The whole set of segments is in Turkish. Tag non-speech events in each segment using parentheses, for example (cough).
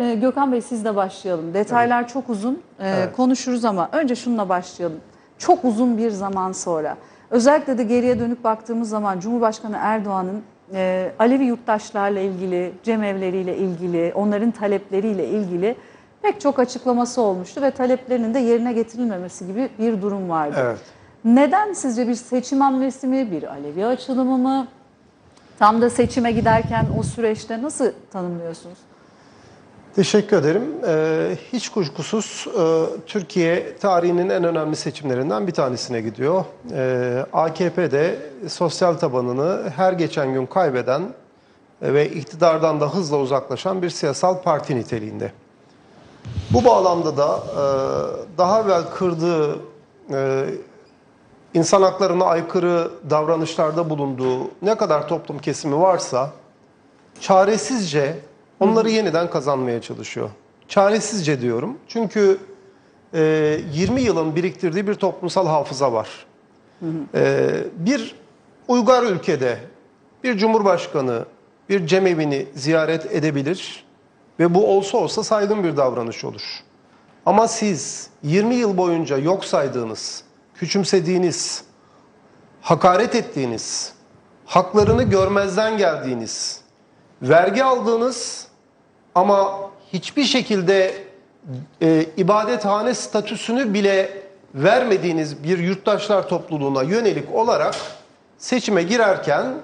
Ee, Gökhan Bey sizle başlayalım. Detaylar çok uzun Ee, Evet. konuşuruz ama önce şununla başlayalım. Çok uzun bir zaman sonra özellikle de geriye dönüp baktığımız zaman Cumhurbaşkanı Erdoğan'ın e, Alevi yurttaşlarla ilgili, cemevleriyle ilgili, onların talepleriyle ilgili pek çok açıklaması olmuştu ve taleplerinin de yerine getirilmemesi gibi bir durum vardı. Evet. Neden sizce bir seçim hamlesi mi, bir Alevi açılımı mı? Tam da seçime giderken o süreçte nasıl tanımlıyorsunuz? Teşekkür ederim. Ee, hiç kuşkusuz e, Türkiye tarihinin en önemli seçimlerinden bir tanesine gidiyor. Ee, AKP de sosyal tabanını her geçen gün kaybeden e, ve iktidardan da hızla uzaklaşan bir siyasal parti niteliğinde. Bu bağlamda da e, daha evvel kırdığı e, insan haklarına aykırı davranışlarda bulunduğu ne kadar toplum kesimi varsa çaresizce onları yeniden kazanmaya çalışıyor. Çaresizce diyorum. Çünkü e, 20 yılın biriktirdiği bir toplumsal hafıza var. E, bir uygar ülkede bir cumhurbaşkanı bir cemevini ziyaret edebilir ve bu olsa olsa saygın bir davranış olur. Ama siz 20 yıl boyunca yok saydığınız, küçümsediğiniz, hakaret ettiğiniz, haklarını görmezden geldiğiniz, vergi aldığınız ama hiçbir şekilde e, ibadethane statüsünü bile vermediğiniz bir yurttaşlar topluluğuna yönelik olarak seçime girerken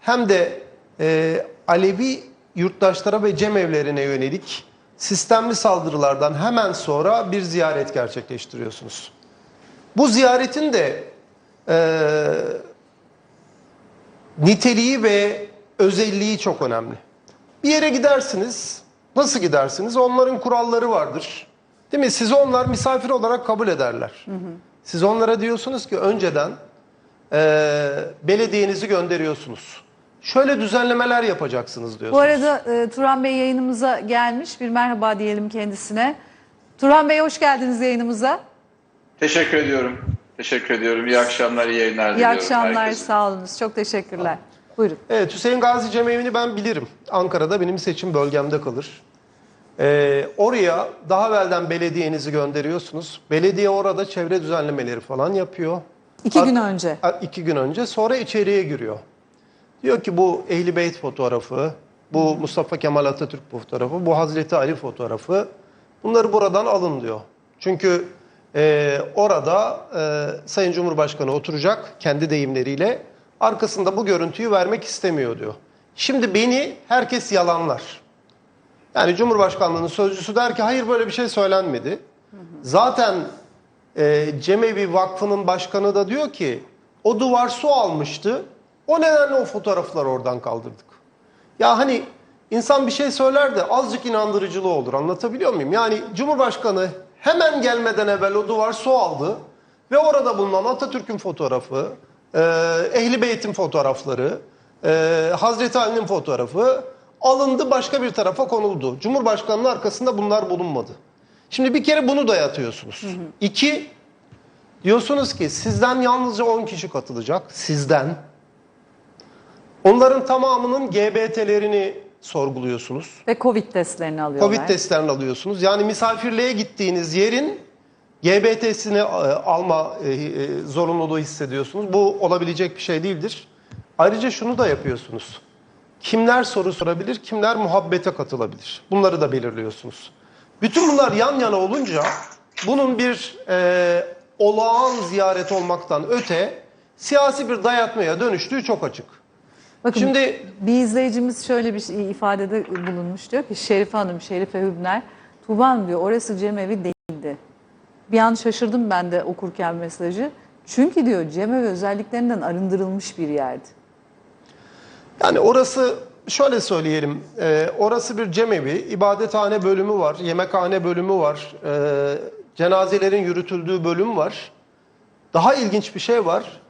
hem de e, Alevi yurttaşlara ve cemevlerine yönelik sistemli saldırılardan hemen sonra bir ziyaret gerçekleştiriyorsunuz. Bu ziyaretin de e, niteliği ve özelliği çok önemli. Bir yere gidersiniz, nasıl gidersiniz? Onların kuralları vardır. Değil mi? Sizi onlar misafir olarak kabul ederler. Siz onlara diyorsunuz ki önceden e, belediyenizi gönderiyorsunuz. Şöyle düzenlemeler yapacaksınız Bu diyorsunuz. arada e, Turan Bey yayınımıza gelmiş. Bir merhaba diyelim kendisine. Turan Bey hoş geldiniz yayınımıza. Teşekkür ediyorum. Teşekkür ediyorum. İyi akşamlar, iyi yayınlar İyi diliyorum. akşamlar, herkese. sağ olunuz. Çok teşekkürler. Buyurun. Evet Hüseyin Gazi Cemevi'ni ben bilirim. Ankara'da benim seçim bölgemde kalır. Ee, oraya daha evvelden belediyenizi gönderiyorsunuz. Belediye orada çevre düzenlemeleri falan yapıyor. İki gün önce. iki gün önce sonra içeriye giriyor. Diyor ki bu Ehli Beyt fotoğrafı, bu Mustafa Kemal Atatürk fotoğrafı, bu Hazreti Ali fotoğrafı bunları buradan alın diyor. Çünkü e, orada e, Sayın Cumhurbaşkanı oturacak kendi deyimleriyle arkasında bu görüntüyü vermek istemiyor diyor. Şimdi beni herkes yalanlar. Yani Cumhurbaşkanlığının sözcüsü der ki hayır böyle bir şey söylenmedi. Zaten e, Cemevi Vakfı'nın başkanı da diyor ki o duvar su almıştı. O nedenle o fotoğrafları oradan kaldırdık. Ya hani insan bir şey söyler de azıcık inandırıcılığı olur. Anlatabiliyor muyum? Yani Cumhurbaşkanı hemen gelmeden evvel o duvar su aldı ve orada bulunan Atatürk'ün fotoğrafı, e, Ehli Beyt'in fotoğrafları, e, Hazreti Ali'nin fotoğrafı alındı başka bir tarafa konuldu. Cumhurbaşkanının arkasında bunlar bulunmadı. Şimdi bir kere bunu dayatıyorsunuz. İki, diyorsunuz ki sizden yalnızca 10 kişi katılacak. Sizden. Onların tamamının GBT'lerini sorguluyorsunuz. Ve Covid testlerini alıyorlar. Covid testlerini alıyorsunuz. Yani misafirliğe gittiğiniz yerin GBT'sini e, alma e, e, zorunluluğu hissediyorsunuz. Bu olabilecek bir şey değildir. Ayrıca şunu da yapıyorsunuz. Kimler soru sorabilir, kimler muhabbete katılabilir? Bunları da belirliyorsunuz. Bütün bunlar yan yana olunca bunun bir e, olağan ziyaret olmaktan öte siyasi bir dayatmaya dönüştüğü çok açık. Bakın Şimdi bir izleyicimiz şöyle bir şey- ifadede bulunmuş diyor ki Şerife Hanım, Şerife Hübner, Tuğba Hanım diyor orası cemevi değildi. Bir an şaşırdım ben de okurken mesajı. Çünkü diyor cemevi özelliklerinden arındırılmış bir yerdi. Yani orası şöyle söyleyelim. e, orası bir cemevi, ibadethane bölümü var, yemekhane bölümü var, e, cenazelerin yürütüldüğü bölüm var. Daha ilginç bir şey var.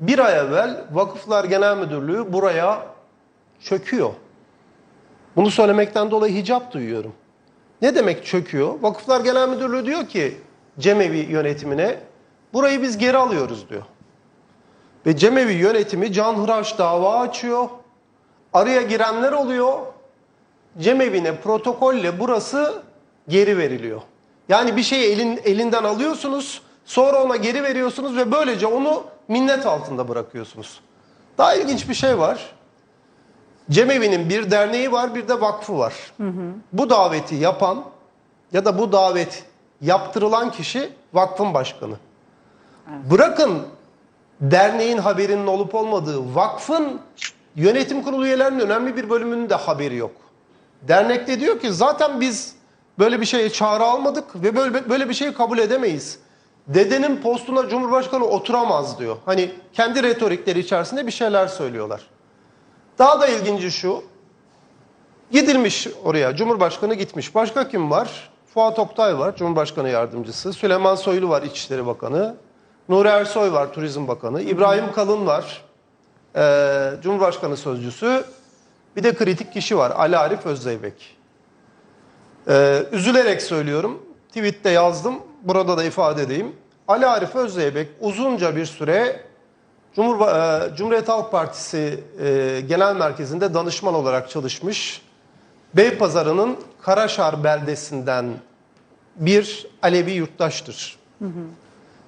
Bir ay evvel Vakıflar Genel Müdürlüğü buraya çöküyor. Bunu söylemekten dolayı hicap duyuyorum. Ne demek çöküyor? Vakıflar Genel Müdürlüğü diyor ki cemevi yönetimine burayı biz geri alıyoruz diyor. Ve cemevi yönetimi canhıraş dava açıyor. Araya girenler oluyor. cemevine protokolle burası geri veriliyor. Yani bir şeyi elin, elinden alıyorsunuz, sonra ona geri veriyorsunuz ve böylece onu minnet altında bırakıyorsunuz. Daha ilginç bir şey var. Cemevinin bir derneği var, bir de vakfı var. Bu daveti yapan ya da bu davet yaptırılan kişi vakfın başkanı. Bırakın derneğin haberinin olup olmadığı, vakfın yönetim kurulu üyelerinin önemli bir bölümünün de haberi yok. Dernekte diyor ki zaten biz böyle bir şeye çağrı almadık ve böyle, böyle bir şeyi kabul edemeyiz. Dedenin postuna Cumhurbaşkanı oturamaz diyor. Hani kendi retorikleri içerisinde bir şeyler söylüyorlar. Daha da ilginci şu. Gidilmiş oraya. Cumhurbaşkanı gitmiş. Başka kim var? Fuat Oktay var. Cumhurbaşkanı yardımcısı. Süleyman Soylu var. İçişleri Bakanı. Nuri Ersoy var. Turizm Bakanı. İbrahim Kalın var. Ee, Cumhurbaşkanı Sözcüsü. Bir de kritik kişi var. Ali Arif Özzeybek. Ee, üzülerek söylüyorum. Tweette yazdım. Burada da ifade edeyim. Ali Arif Özzeybek uzunca bir süre Cumhur, e, Cumhuriyet Halk Partisi e, Genel Merkezi'nde danışman olarak çalışmış. Beypazarı'nın Karaşar beldesinden bir Alevi yurttaştır.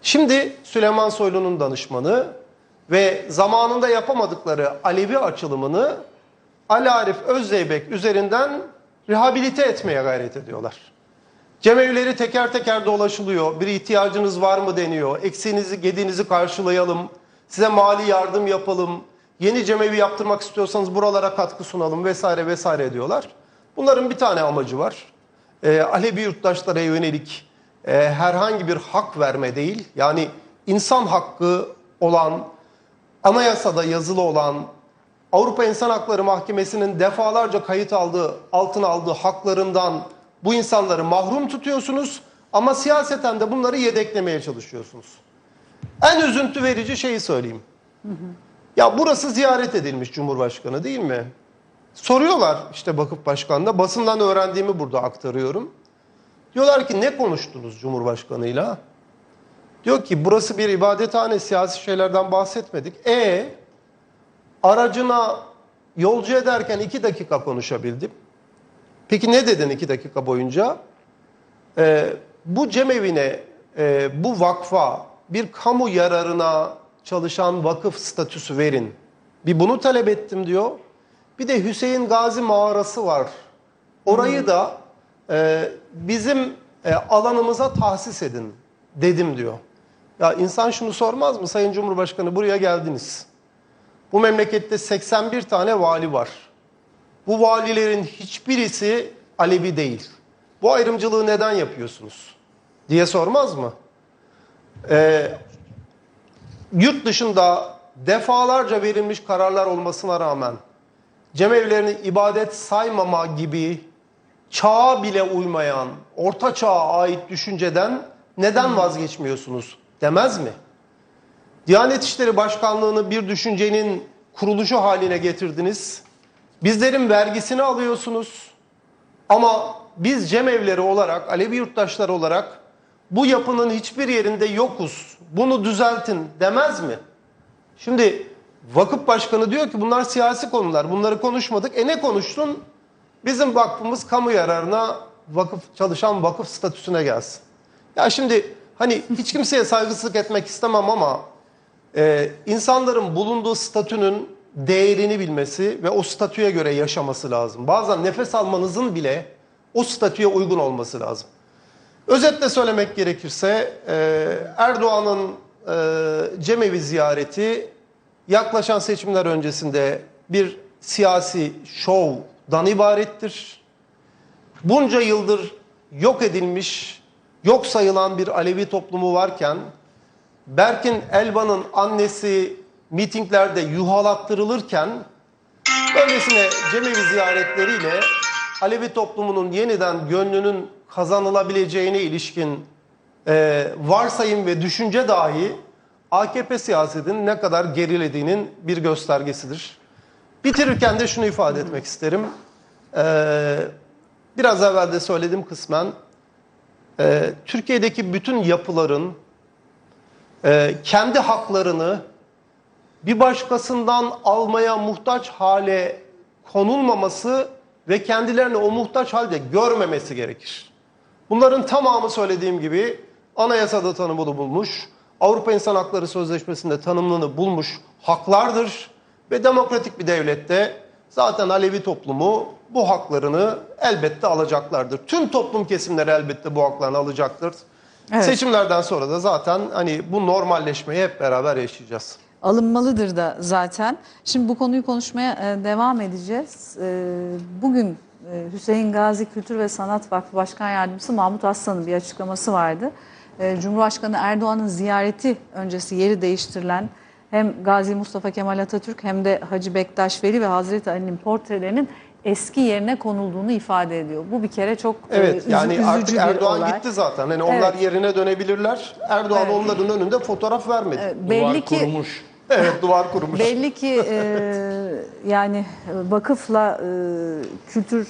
Şimdi Süleyman Soylu'nun danışmanı ve zamanında yapamadıkları Alevi açılımını Ali Arif Özzeybek üzerinden rehabilite etmeye gayret ediyorlar. Cemevleri teker teker dolaşılıyor. Bir ihtiyacınız var mı deniyor. Eksiğinizi, gediğinizi karşılayalım. Size mali yardım yapalım. Yeni cemevi yaptırmak istiyorsanız buralara katkı sunalım vesaire vesaire diyorlar. Bunların bir tane amacı var. Ee, Alevi yurttaşlara yönelik e, herhangi bir hak verme değil. Yani insan hakkı olan, anayasada yazılı olan, Avrupa İnsan Hakları Mahkemesi'nin defalarca kayıt aldığı, altına aldığı haklarından bu insanları mahrum tutuyorsunuz ama siyaseten de bunları yedeklemeye çalışıyorsunuz. En üzüntü verici şeyi söyleyeyim. Ya burası ziyaret edilmiş Cumhurbaşkanı değil mi? Soruyorlar işte vakıf başkanına. Basından öğrendiğimi burada aktarıyorum. Diyorlar ki ne konuştunuz Cumhurbaşkanıyla? Diyor ki burası bir ibadethane siyasi şeylerden bahsetmedik. E aracına yolcu ederken iki dakika konuşabildim. Peki ne dedin iki dakika boyunca? Ee, bu cemevine, e, bu vakfa bir kamu yararına çalışan vakıf statüsü verin. Bir bunu talep ettim diyor. Bir de Hüseyin Gazi mağarası var. Orayı da e, bizim e, alanımıza tahsis edin dedim diyor. Ya insan şunu sormaz mı Sayın Cumhurbaşkanı buraya geldiniz. Bu memlekette 81 tane vali var. Bu valilerin hiçbirisi Alevi değil. Bu ayrımcılığı neden yapıyorsunuz? diye sormaz mı? Ee, yurt dışında defalarca verilmiş kararlar olmasına rağmen cemevlerini ibadet saymama gibi çağa bile uymayan, orta çağa ait düşünceden neden vazgeçmiyorsunuz demez mi? Diyanet İşleri Başkanlığı'nı bir düşüncenin kuruluşu haline getirdiniz. Bizlerin vergisini alıyorsunuz. Ama biz cemevleri olarak, Alevi yurttaşları olarak bu yapının hiçbir yerinde yokuz. Bunu düzeltin demez mi? Şimdi vakıf başkanı diyor ki bunlar siyasi konular. Bunları konuşmadık. E ne konuştun? Bizim vakfımız kamu yararına vakıf çalışan vakıf statüsüne gelsin. Ya şimdi hani hiç kimseye saygısızlık etmek istemem ama e, insanların bulunduğu statünün değerini bilmesi ve o statüye göre yaşaması lazım. Bazen nefes almanızın bile o statüye uygun olması lazım. Özetle söylemek gerekirse e, Erdoğan'ın e, cemevi ziyareti yaklaşan seçimler öncesinde bir siyasi şovdan ibarettir. Bunca yıldır yok edilmiş, yok sayılan bir Alevi toplumu varken Berkin Elvan'ın annesi mitinglerde yuhalattırılırken böylesine cemevi ziyaretleriyle Alevi toplumunun yeniden gönlünün kazanılabileceğine ilişkin e, varsayım ve düşünce dahi AKP siyasetinin ne kadar gerilediğinin bir göstergesidir. Bitirirken de şunu ifade etmek isterim. Ee, biraz evvel de söyledim kısmen. Ee, Türkiye'deki bütün yapıların e, kendi haklarını bir başkasından almaya muhtaç hale konulmaması ve kendilerini o muhtaç halde görmemesi gerekir. Bunların tamamı söylediğim gibi anayasada tanımını bulmuş, Avrupa İnsan Hakları Sözleşmesi'nde tanımını bulmuş haklardır ve demokratik bir devlette zaten Alevi toplumu bu haklarını elbette alacaklardır. Tüm toplum kesimleri elbette bu haklarını alacaktır. Evet. Seçimlerden sonra da zaten hani bu normalleşmeyi hep beraber yaşayacağız. alınmalıdır da zaten. Şimdi bu konuyu konuşmaya e, devam edeceğiz. E, Bugün e, Hüseyin Gazi Kültür ve Sanat Vakfı Başkan Yardımcısı Mahmut Aslan'ın bir açıklaması vardı. E, Cumhurbaşkanı Erdoğan'ın ziyareti öncesi yeri değiştirilen hem Gazi Mustafa Kemal Atatürk hem de Hacı Bektaş Veli ve Hazreti Ali'nin portrelerinin eski yerine konulduğunu ifade ediyor. Bu bir kere çok e, Evet üzü- yani üzücü artık bir Erdoğan olay. gitti zaten. Hani onlar Evet. yerine dönebilirler. Erdoğan Evet. onların önünde fotoğraf vermedi. E, Belli Duvar ki kurumuş. Evet duvar kurmuş. Belli ki e, (laughs) yani e, vakıfla e, kültür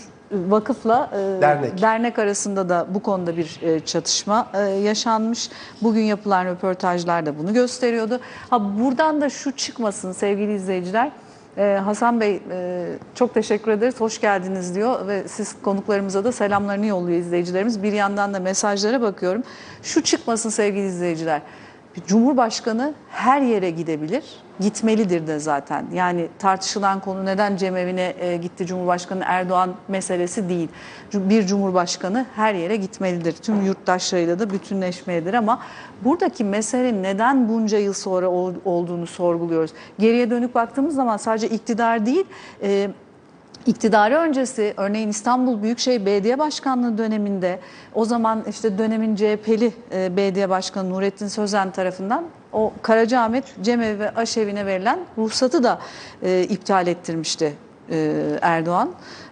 vakıfla e, Dernek. arasında da bu konuda bir e, çatışma e, yaşanmış. Bugün yapılan röportajlar da bunu gösteriyordu. Ha buradan da şu çıkmasın sevgili izleyiciler. Hasan Bey e, çok teşekkür ederiz. Hoş geldiniz diyor ve siz konuklarımıza da selamlarını yolluyor izleyicilerimiz. Bir yandan da mesajlara bakıyorum. Şu çıkmasın sevgili izleyiciler. Cumhurbaşkanı her yere gidebilir, gitmelidir de zaten. Yani tartışılan konu neden cemevine e, gitti Cumhurbaşkanı Erdoğan meselesi değil. Bir Cumhurbaşkanı her yere gitmelidir. Tüm yurttaşlarıyla da bütünleşmelidir ama buradaki mesele neden bunca yıl sonra ol- olduğunu sorguluyoruz. Geriye dönük baktığımız zaman sadece iktidar değil, e, İktidarı öncesi örneğin İstanbul Büyükşehir Belediye Başkanlığı döneminde o zaman işte dönemin CHP'li e, belediye başkanı Nurettin Sözen tarafından o Karacaahmet Cemevi ve Aşevi'ne verilen ruhsatı da e, iptal ettirmişti Erdoğan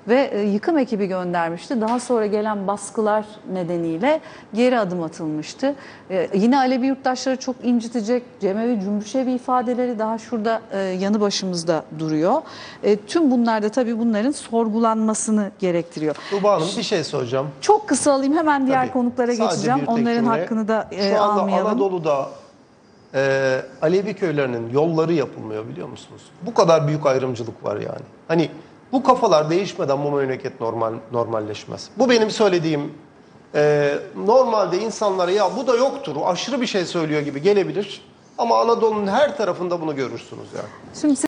ve e, yıkım ekibi göndermişti. Daha sonra gelen baskılar nedeniyle geri adım atılmıştı. E, yine Alevi yurttaşları çok incitecek Cemevi Cümbüşevi ifadeleri daha şurada e, yanı başımızda duruyor. E, tüm bunlar da tabii bunların sorgulanmasını gerektiriyor. Tuğba Hanım bir şey soracağım. Çok kısa alayım hemen diğer Tabii. konuklara Sadece geçeceğim. Onların cümle. hakkını da e, Şu anda almayalım. Anadolu'da e, Alevi köylerinin yolları yapılmıyor biliyor musunuz? Bu kadar büyük ayrımcılık var yani. Hani bu kafalar değişmeden bu memleket normal normalleşmez. Bu benim söylediğim e, normalde insanlara ya bu da yoktur, aşırı bir şey söylüyor gibi gelebilir. Ama Anadolu'nun her tarafında bunu görürsünüz yani. Şimdi